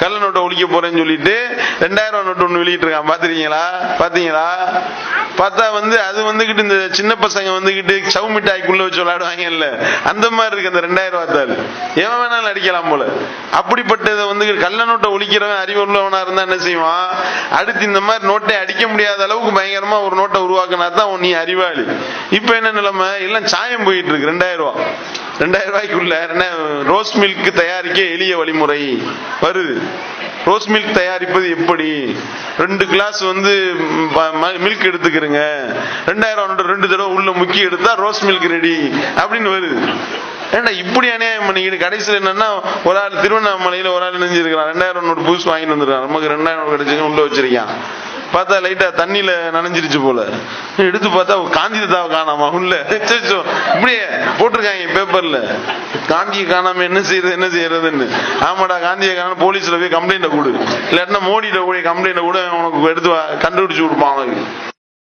கள்ள நோட்டை ஒழிக்க போறேன்னு சொல்லிட்டு ரெண்டாயிரம் நோட்டு ஒன்று வெளியிட்டு இருக்கான் பாத்துறீங்களா பாத்தீங்களா பார்த்தா வந்து அது வந்துகிட்டு இந்த சின்ன பசங்க வந்துகிட்டு சவு மிட்டாய்க்குள்ள வச்சு விளையாடுவாங்கல்ல. அந்த மாதிரி இருக்கு அந்த ரெண்டாயிரம் ரூபாய் தாள். எவன் வேணாலும் அடிக்கலாம் போல. அப்படிப்பட்டதை வந்து கள்ள நோட்டை ஒழிக்கிறவன் அறிவுள்ளவனா இருந்தா என்ன செய்வான்? அடுத்து இந்த மாதிரி நோட்டை அடிக்க முடியாத அளவுக்கு பயங்கரமா ஒரு நோட்டை உருவாக்கினா தான் நீ அறிவாளி. இப்ப என்ன நிலைமை? எல்லாம் சாயம் போயிட்டு இருக்கு. ரெண்டாயிரம் ரூபாய். ரெண்டாயிரம் ரூபாய்க்குள்ள என்ன ரோஸ் மில்க் தயாரிக்க எளிய வழிமுறை வருது. ரோஸ் மில்க் தயாரிப்பது எப்படி? ரெண்டு கிளாஸ் வந்து மில்க் எடுத்துக்கிறங்க. ரெண்டாயிரம் ரெண்டு தடவை உள்ள முக்கி எடுத்தா ரோஸ் மில்க் ரெடி அப்படின்னு வருது. ஏன்னா இப்படி அநியாயம் பண்ணிக்கிட்டு கடைசியில் என்னன்னா ஒரு ஆள் திருவண்ணாமலையில் ஒரு ஆள் நெஞ்சிருக்கிறான் ரெண்டாயிரம் நோட்டு புதுசு வாங்கிட்டு வந்துருக்கான் நமக்கு ரெண்டாயிரம் நோட்டு கிடைச்சு உள்ள வச்சிருக்கான். பார்த்தா லைட்டா தண்ணியில நனைஞ்சிருச்சு போல. எடுத்து பார்த்தா காந்தி தாவை காணாமா உள்ள. இப்படியே போட்டிருக்காங்க பேப்பர்ல காந்தியை காணாம என்ன செய்யறது என்ன செய்யறதுன்னு. ஆமாடா காந்தியை காணாம போலீஸ்ல போய் கம்ப்ளைண்ட் கொடு. இல்லாட்டினா மோடியில போய் கம்ப்ளைண்ட் கூட உனக்கு எடுத்து கண்டுபிடிச்சு கொடுப்பான் அவனுக்கு